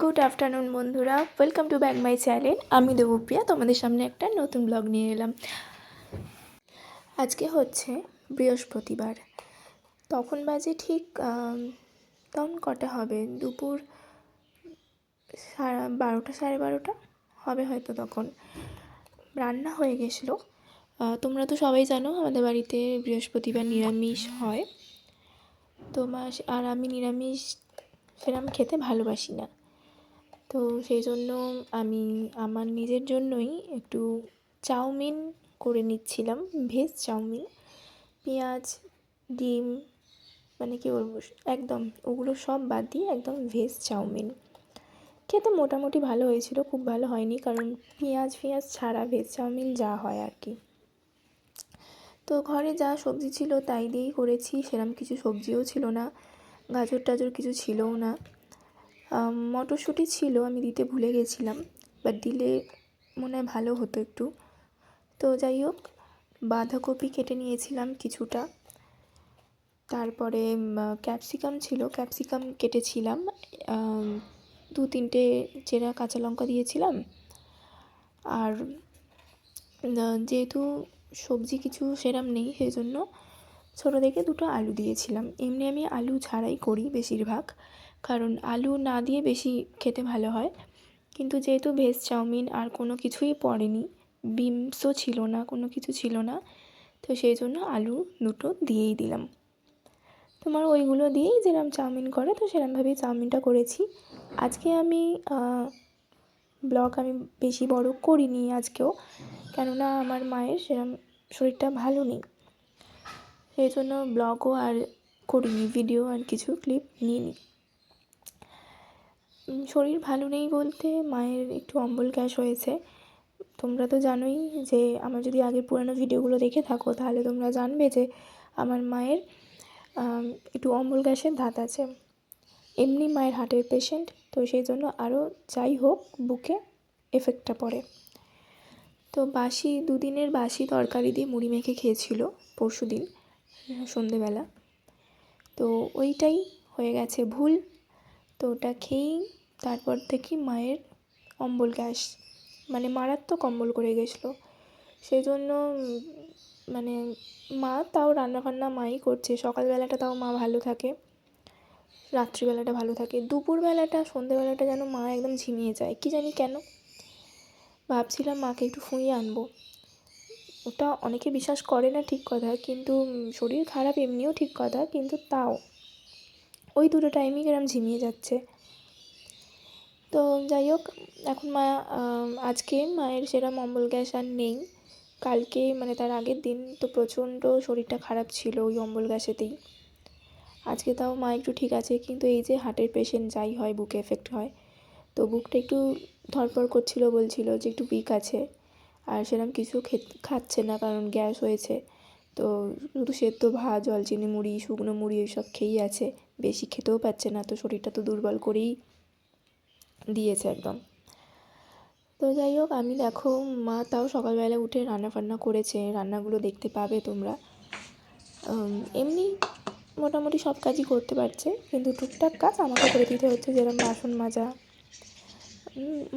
Good afternoon বন্ধুরা। Welcome to back my channel আমি দেবপ্রিয়া, তোমাদের সামনে একটা নতুন ব্লগ নিয়ে এলাম। আজকে হচ্ছে বৃহস্পতিবার। তখন বাজে ঠিক তখন কটা হবে? দুপুর সাড়ে বারোটা সাড়ে বারোটা? হবে হয়তো তখন। রান্না হয়ে গেছিল। তোমরা তো সবাই জানো, আমাদের বাড়িতে বৃহস্পতিবার নিরামিষ হয়। তো মাস আর আমি নিরামিষ সেরকম খেতে ভালোবাসি না। তো সেই জন্য আমি আমার নিজের জন্যই একটু চাউমিন করে নিচ্ছিলাম, ভেজ চাউমিন। পেঁয়াজ, ডিম মানে কী বলব, একদম ওগুলো সব বাদ দিয়ে একদম ভেজ চাউমিন। খেতে মোটামুটি ভালো হয়েছিল, খুব ভালো হয়নি কারণ পেঁয়াজ ফেঁয়াজ ছাড়া ভেজ চাউমিন যা হয় আর কি। তো ঘরে যা সবজি ছিল তাই দিয়েই করেছি সেরকম কিছু সবজিও ছিল না গাজর টাজর কিছু ছিলও না। মটরশুঁটি ছিল, আমি দিতে ভুলে গেছিলাম বাট দিলে মনে হয় ভালো হতো একটু। তো যাই হোক, বাঁধাকপি কেটে নিয়েছিলাম কিছুটা। তারপরে ক্যাপসিকাম ছিল, ক্যাপসিকাম কেটেছিলাম দু তিনটে চেরা কাঁচা লঙ্কা দিয়েছিলাম। আর যেহেতু সবজি কিছু সেরম নেই, সেই জন্য ছোটো থেকে দুটো আলু দিয়েছিলাম। এমনি আমি আলু ছাড়াই করি বেশিরভাগ। কারণ আলু না দিয়ে বেশি খেতে ভালো হয়। কিন্তু যেহেতু ভেজ চাউমিন আর কোনো কিছুই পড়েনি বিমসও ছিল না কোনো কিছু ছিল না তো সেই জন্য আলু দুটো দিয়েই দিলাম। তোমার ওইগুলো দিয়েই যেরকম চাউমিন করে তো সেরকমভাবেই চাউমিনটা করেছি। আজকে আমি ব্লগ আমি বেশি বড় করিনি আজকেও কেননা আমার মায়ের সেরকম শরীরটা ভালো নেই। সেই জন্য ব্লগও আর করিনি ভিডিও আর কিছু ক্লিপ নিইনি। উম, শরীর ভালো নেই বলতে মায়ের একটু অম্বল গ্যাস হয়েছে। তোমরা তো জানোই যে, আমার যদি আগের পুরানো ভিডিওগুলো দেখে থাকো, তাহলে তোমরা জানবে যে, আমার মায়ের একটু অম্বল গ্যাসের ধাত আছে। এমনি মায়ের হার্টের পেশেন্ট তো সেই জন্য আরও যাই হোক, বুকে এফেক্টটা পড়ে। তো বাসি, দুদিনের বাসি তরকারি দিয়ে মুড়ি মেখে খেয়েছিল পরশু দিন সন্ধেবেলা। তো ওইটাই হয়ে গেছে ভুল। তো ওটা খেয়েই তারপর থেকে মায়ের অম্বল গ্যাস মানে মারাত্মক অম্বল করে গেছিল। সেই জন্য মানে মা তাও রান্না রান্নাবান্না মাই করছে। সকালবেলাটা তাও মা ভালো থাকে, রাত্রিবেলাটা ভালো থাকে। দুপুরবেলাটা, সন্ধেবেলাটা যেন মা একদম ঝিমিয়ে যায়। কি জানি কেন? ভাবছিলাম মাকে একটু ফুঁয়ে আনব। ওটা অনেকে বিশ্বাস করে না ঠিক কথা, কিন্তু শরীর খারাপ এমনিও ঠিক কথা, কিন্তু তাও। ওই দুটো টাইমই কিরম ঝিমিয়ে যাচ্ছে। তো যাই হোক, এখন মা আজকে মায়ের সেরকম অম্বল গ্যাস আর নেই। কালকে মানে তার আগের দিন তো প্রচণ্ড শরীরটা খারাপ ছিল ওই অম্বল গ্যাসেতেই। আজকে তাও মা একটু ঠিক আছে, কিন্তু এই যে হার্টের পেশেন্ট যাই হয়, বুকে এফেক্ট হয়, তো বুকটা একটু ধরপড় করছিল, বলছিল যে একটু উইক আছে। আর সেরকম কিছু খাচ্ছে না কারণ গ্যাস হয়েছে। তো শুধু সেদ্ধ ভাত জল চিনি মুড়ি, শুকনো মুড়ি, এইসব খেয়েই আছে। বেশি খেতেও পাচ্ছে না, তো শরীরটা তো দুর্বল করেই দিয়েছে একদম। তো যাই হোক আমি দেখো মা তাও সকালবেলা উঠে রান্না ফান্না করেছে রান্নাগুলো দেখতে পাবে তোমরা। এমনি মোটামুটি সব কাজই করতে পারছে কিন্তু টুকটাক কাজ আমাকে করে দিতে হচ্ছে যেরকম বাসন মাজা।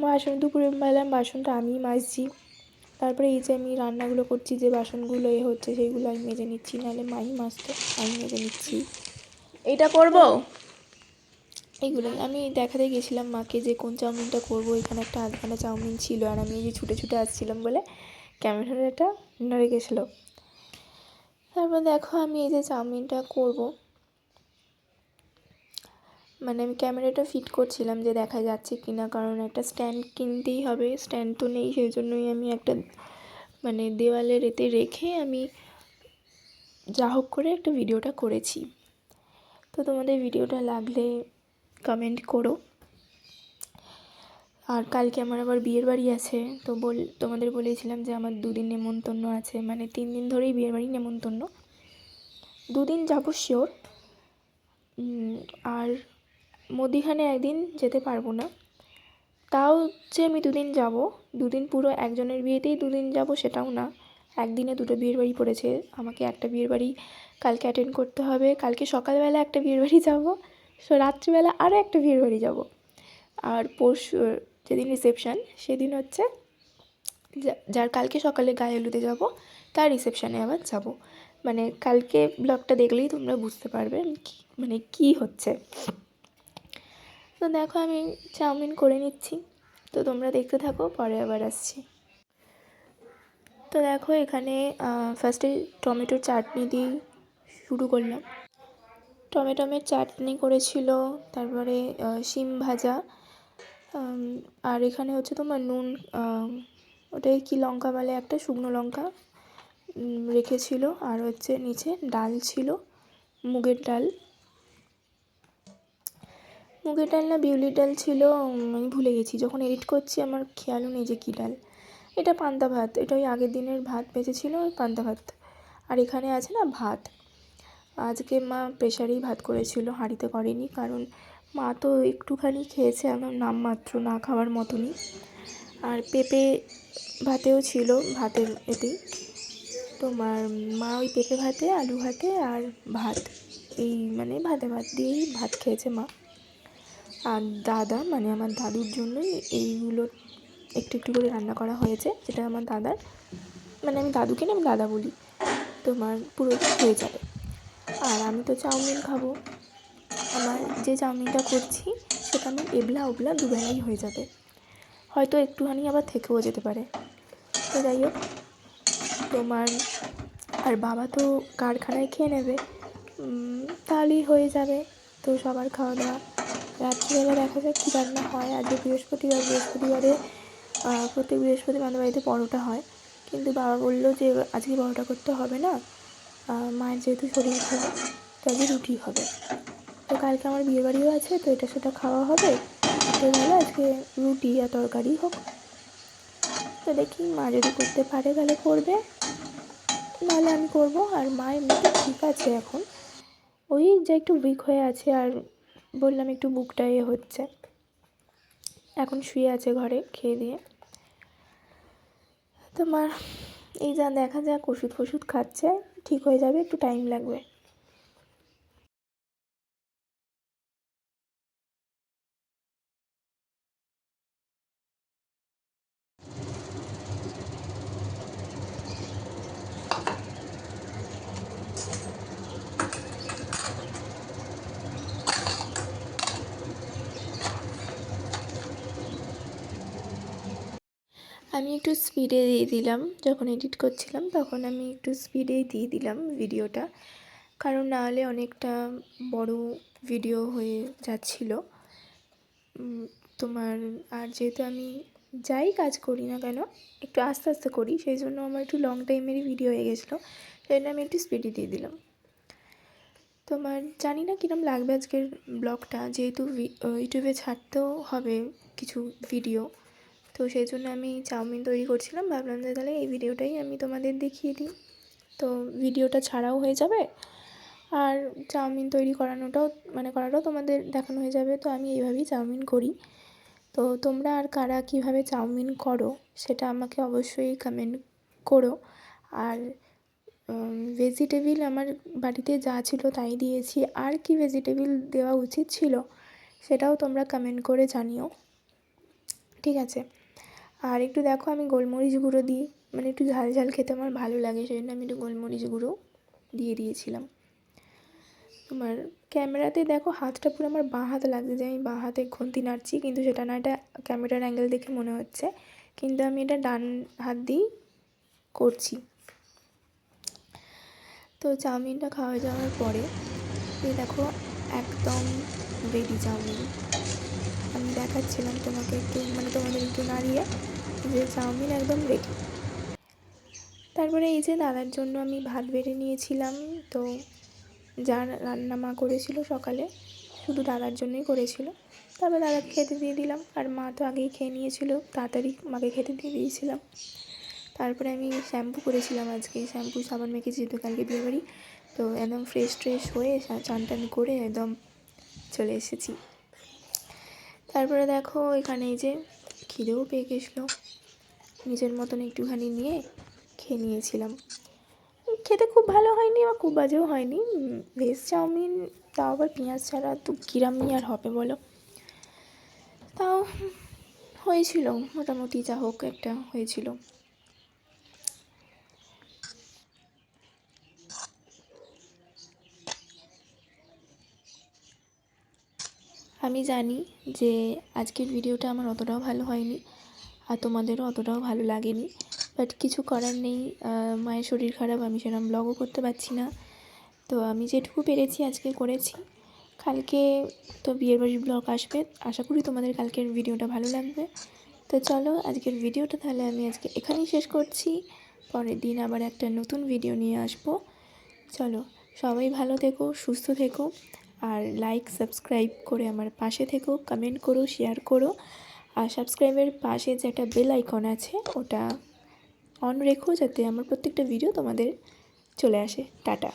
বাসন দুপুরের বেলা বাসনটা আমিই মাজছি। তারপরে এই যে আমি রান্নাগুলো করছি যে বাসনগুলো এ হচ্ছে সেইগুলো আমি মেজে নিচ্ছি নাহলে মাই মাজতো আমি মেজে নিচ্ছি। এইটা করব? এইগুলো আমি দেখাতে গেছিলাম মাকে যে কোন চাউমিনটা করব। এখানে একটা আধখানা চাউমিন ছিল আর আমি এই যে ছুটে ছুটে আসছিলাম বলে ক্যামেরাটা নড়ে গেছিল। তারপর দেখো আমি এই যে চাউমিনটা করব। মানে আমি ক্যামেরাটা ফিট করছিলাম যে দেখা যাচ্ছে কি না কারণ একটা স্ট্যান্ড কিনতেই হবে। স্ট্যান্ড তো নেই, সেই জন্যই আমি একটা মানে দেওয়ালের এতে রেখে আমি যা হোক করে একটা ভিডিওটা করেছি। তো তোমাদের ভিডিওটা লাগলে কমেন্ট করো। আর কালকে আমার আবার বিয়ের বাড়ি আছে, তো বল, তোমাদের বলেছিলাম যে আমার দুদিন নেমন্তন্ন আছে মানে তিন দিন ধরেই বিয়ের বাড়ি নেমন্তন্ন। দুদিন যাব শিওর আর মধ্যিখানে একদিন যেতে পারব না। তাও যে আমি দুদিন যাব, দুদিন পুরো একজনের বিয়েতেই দুদিন যাব সেটাও না। একদিনে দুটো বিয়ের বাড়ি পড়েছে, আমাকে একটা বিয়ের বাড়ি কালকে অ্যাটেন্ড করতে হবে, কালকে সকালবেলা একটা বিয়ের বাড়ি যাব। সো রাত্রিবেলা আরও একটা বিয়ের বাড়ি যাব। আর পরশু, যেদিন রিসেপশান সেদিন হচ্ছে যার কালকে সকালে গায়ে হলুদে যাব, তার রিসেপশানে আবার যাব। মানে কালকে ব্লগটা দেখলেই তোমরা বুঝতে পারবে মানে কী হচ্ছে। তো দেখো আমি চাউমিন করে নিচ্ছি। তো তোমরা দেখতে থাকো, পরে আবার আসছি। তো দেখো এখানে ফার্স্টে টমেটোর চাটনি দিয়ে শুরু করলাম। টমেটোমের চাটনি করেছিল, তারপরে শিম ভাজা আর এখানে হচ্ছে তোমার নুন ওটাই কি লঙ্কা বলে একটা, শুকনো লঙ্কা রেখেছিল, আর হচ্ছে নিচে ডাল ছিল, মুগের ডাল। মুগের ডাল না বিউলির ডাল ছিল আমি ভুলে গেছি, যখন এডিট করছি আমার খেয়ালও নেই যে কী ডাল। এটা পান্তা ভাত, এটা ওই আগের দিনের ভাত বেঁচেছিল ওই পান্তা ভাত। আর এখানে আছে না ভাত। আজকে মা প্রেশারেই ভাত করেছিল, হাঁড়িতে করেনি। কারণ মা তো একটুখানি খেয়েছে আমার নামমাত্র না খাওয়ার মতনই। আর পেঁপে ভাতেও ছিল, ভাতের এতেই। তোমার মা ওই পেঁপে ভাতে, আলু ভাতে আর ভাত। এই মানে ভাতে ভাত দিয়েই ভাত খেয়েছে মা। আর দাদা মানে আমার দাদুর জন্যই এইগুলো একটু একটু করে রান্না করা হয়েছে, যেটা আমার দাদার। মানে আমি দাদুকে না, আমি দাদা বলি। তোমার পুরো হয়ে যাবে। আর আমি তো চাউমিন খাব। আমার যে চাউমিনটা করছি, সেটা আমার এবলা ওবলা দুবেলাই হয়ে যাবে। হয়তো একটুখানি আবার থেকেও যেতে পারে। তো যাই হোক, তোমার আর বাবা তো কারখানায় খেয়ে নেবে তাহলেই হয়ে যাবে। তো সবার খাওয়া দাওয়া রাত্রিবেলা দেখা যাক কী রান্না হয়। আজকে বৃহস্পতিবার, বৃহস্পতিবারে প্রত্যেক বৃহস্পতি আমাদের বাড়িতে পরোটা হয়। কিন্তু বাবা বলল যে, আজকে পরোটা করতে হবে না। মায়ের যেহেতু শরীর খারাপ তো রুটি হবে। তো কালকে আমার বিয়ে বাড়িও আছে, তো এটা সেটা খাওয়া হবে। তো তাহলে আজকে রুটি আর তরকারি হোক। তো দেখি মা যদি করতে পারে তাহলে করবে। নাহলে আমি করব, আর মা এমনিতে ঠিক আছে এখন। ওই যে একটু উইক হয়ে আছে, আর বললাম একটু বুকটা এ হচ্ছে। এখন শুয়ে আছে ঘরে খেয়ে দিয়ে। তোমার এই যা দেখা যাক ওষুধ ফষুধ খাচ্ছে। ঠিক হয়ে যাবে একটু টাইম লাগবে। আমি একটু স্পিডে দিয়ে দিলাম, যখন এডিট করছিলাম তখন আমি একটু স্পিডেই দিয়ে দিলাম ভিডিওটা কারণ নাহলে অনেকটা বড় ভিডিও হয়ে যাচ্ছিল। তোমার, আর যেহেতু আমি যাই কাজ করি না কেন, একটু আস্তে আস্তে করি, সেই জন্য আমার একটু লং টাইমেরই ভিডিও হয়ে গেছিল, সেই জন্য আমি একটু স্পিডে দিয়ে দিলাম। তোমার, জানি না কিরম লাগবে আজকের ব্লগটা যেহেতু ইউটিউবে ছাড়তেও হবে কিছু ভিডিও তো সেই জন্য আমি চাউমিন তৈরি করছিলাম। ভাবলাম যে তাহলে এই ভিডিওটাই আমি তোমাদের দেখিয়ে দিই। তো ভিডিওটা ছাড়াও হয়ে যাবে। আর চাউমিন তৈরি করানোটাও মানে করাটাও তোমাদের দেখানো হয়ে যাবে। তো আমি এইভাবেই চাউমিন করি। তো তোমরা আর কারা কীভাবে চাউমিন করো, সেটা আমাকে অবশ্যই কমেন্ট করো। আর ভেজিটেবিল আমার বাড়িতে যা ছিল তাই দিয়েছি। আর কি ভেজিটেবিল দেওয়া উচিত ছিল, সেটাও তোমরা কমেন্ট করে জানিও। ঠিক আছে? আর একটু দেখো আমি গোলমরিচ গুঁড়ো দিই মানে একটু ঝাল ঝাল খেতে আমার ভালো লাগে সেই জন্য আমি একটু গোলমরিচ গুঁড়ো দিয়ে দিয়েছিলাম। তোমার ক্যামেরাতে দেখো হাতটা পুরো আমার বাঁ হাতে লাগছে, যে আমি বাঁ হাতে খুন্তি নাড়ছি, কিন্তু সেটা না, এটা ক্যামেরার অ্যাঙ্গেল দেখে মনে হচ্ছে। কিন্তু আমি এটা ডান হাত দিয়েই করছি। তো চাউমিনটা খাওয়া যাওয়ার পরে দেখো একদম রেডি চাউমিন। আমি দেখাচ্ছিলাম তোমাকে একটু মানে তোমাদের একটু নাড়িয়ে। যে চাউমিন একদম রেডি তারপরে এই যে দাদার জন্য আমি ভাত বেড়ে নিয়েছিলাম, তো যা রান্না মা করেছিল সকালে, শুধু দাদার জন্যই করেছিল। তারপর দাদাকে খেতে দিয়ে দিলাম, আর মা তো আগেই খেয়ে নিয়েছিল, তাড়াতাড়ি মাকে খেতে দিয়ে দিয়েছিলাম। তারপরে আমি শ্যাম্পু করেছিলাম আজকে, শ্যাম্পু সাবান মেখেছি যেহেতু কালকে বিয়েবাড়ি, তো একদম ফ্রেশ ট্রেশ হয়ে চান টান করে একদম চলে এসেছি। তারপরে দেখো এখানে এই যে খিদেও পেয়ে গেছিল। নিজের মতন একটুখানি নিয়ে খেয়ে নিয়েছিলাম। খেতে খুব ভালো হয়নি বা খুব বাজেও হয়নি। ভেজ চাউমিন, তাও আবার পেঁয়াজ ছাড়া। তো কিরাম নিয়ে আর হবে বলো? তাও হয়েছিল। মোটামুটি যা হোক একটা হয়েছিল। আমি জানি যে আজকের ভিডিওটা আমার অতটাও ভালো হয়নি আর তোমাদেরও অতটাও ভালো লাগেনি। বাট কিছু করার নেই মায়ের শরীর খারাপ, আমি সেরকম ব্লগও করতে পারছি না। তো আমি যেটুকু পেরেছি আজকে করেছি। কালকে তো বিয়ের বাড়ির ব্লগ আসবে। আশা করি তোমাদের কালকের ভিডিওটা ভালো লাগবে। তো চলো আজকের ভিডিওটা তাহলে আমি আজকে এখানেই শেষ করছি। পরের দিন আবার একটা নতুন ভিডিও নিয়ে আসব। চলো সবাই ভালো থেকো, সুস্থ থেকো। আর লাইক সাবস্ক্রাইব করে আমার পাশে থেকো কমেন্ট করো শেয়ার করো। আর সাবস্ক্রাইবের পাশে যে একটা বেল আইকন আছে, ওটা অন রেখো যাতে আমার প্রত্যেকটা ভিডিও তোমাদের চলে আসে। টাটা।